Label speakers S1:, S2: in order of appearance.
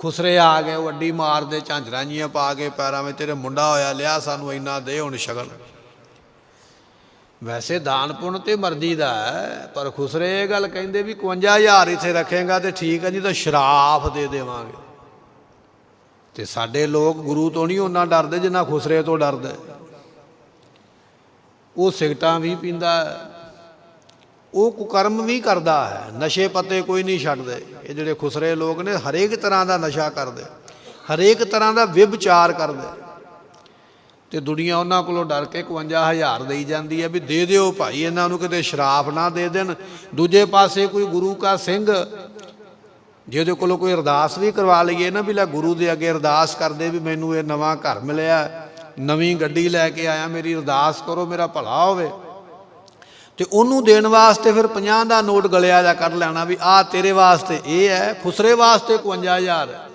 S1: ਖੁਸਰੇ ਆ ਗਏ ਅੱਡੀ ਮਾਰਦੇ ਝਾਂਜਰਾਂ ਜੀਆਂ ਪਾ ਕੇ ਪੈਰਾਂ ਵਿੱਚ ਤੇਰੇ ਮੁੰਡਾ ਹੋਇਆ, ਲਿਆ ਸਾਨੂੰ ਇੰਨਾ ਦੇ ਹੁਣ ਸ਼ਗਨ। ਵੈਸੇ ਦਾਨ ਪੁੰਨ ਤੇ ਮਰਜ਼ੀ ਦਾ ਹੈ, ਪਰ ਖੁਸਰੇ ਇਹ ਗੱਲ ਕਹਿੰਦੇ ਵੀ 51000 ਇੱਥੇ ਰੱਖੇਗਾ ਤੇ ਠੀਕ ਹੈ ਜੀ ਤਾਂ ਸ਼ਰਾਫ ਦੇ ਦੇਵਾਂਗੇ। ਤੇ ਸਾਡੇ ਲੋਕ ਗੁਰੂ ਤੋਂ ਨਹੀਂ ਉਹਨਾਂ ਡਰਦੇ ਜਿੰਨਾ ਖੁਸਰੇ ਤੋਂ ਡਰਦੇ। ਉਹ ਸਿਗਟਾਂ ਵੀ ਪੀਂਦਾ ਉਹ ਕੁਕਰਮ ਵੀ ਕਰਦਾ ਹੈ, ਨਸ਼ੇ ਪੱਤੇ ਕੋਈ ਨਹੀਂ ਛੱਡਦੇ। ਇਹ ਜਿਹੜੇ ਖੁਸਰੇ ਲੋਕ ਨੇ, ਹਰੇਕ ਤਰ੍ਹਾਂ ਦਾ ਨਸ਼ਾ ਕਰਦੇ, ਹਰੇਕ ਤਰ੍ਹਾਂ ਦਾ ਵਿਭਚਾਰ ਕਰਦੇ। ਤੇ ਦੁਨੀਆ ਉਹਨਾਂ ਕੋਲੋਂ ਡਰ ਕੇ 51000 ਦੇਈ ਜਾਂਦੀ ਹੈ ਵੀ ਦੇ ਦਿਓ ਭਾਈ, ਇਹਨਾਂ ਨੂੰ ਕਿਤੇ ਸ਼ਰਾਫ ਨਾ ਦੇ ਦੇਣ। ਦੂਜੇ ਪਾਸੇ ਕੋਈ ਗੁਰੂ ਕਾ ਸਿੰਘ ਜਿਹਦੇ ਕੋਲੋਂ ਕੋਈ ਅਰਦਾਸ ਵੀ ਕਰਵਾ ਲਈਏ ਨਾ, ਵੀ ਲੈ ਗੁਰੂ ਦੇ ਅੱਗੇ ਅਰਦਾਸ ਕਰਦੇ ਵੀ ਮੈਨੂੰ ਇਹ ਨਵਾਂ ਘਰ ਮਿਲਿਆ, ਨਵੀਂ ਗੱਡੀ ਲੈ ਕੇ ਆਇਆ, ਮੇਰੀ ਅਰਦਾਸ ਕਰੋ, ਮੇਰਾ ਭਲਾ ਹੋਵੇ। ਤੇ ਉਹਨੂੰ ਦੇਣ ਵਾਸਤੇ ਫਿਰ 50 ਦਾ ਨੋਟ ਗਲਿਆ ਜਾ ਕਰ ਲੈਣਾ ਵੀ ਆਹ ਤੇਰੇ ਵਾਸਤੇ ਇਹ ਹੈ, ਖੁਸਰੇ ਵਾਸਤੇ 51000 ਹੈ।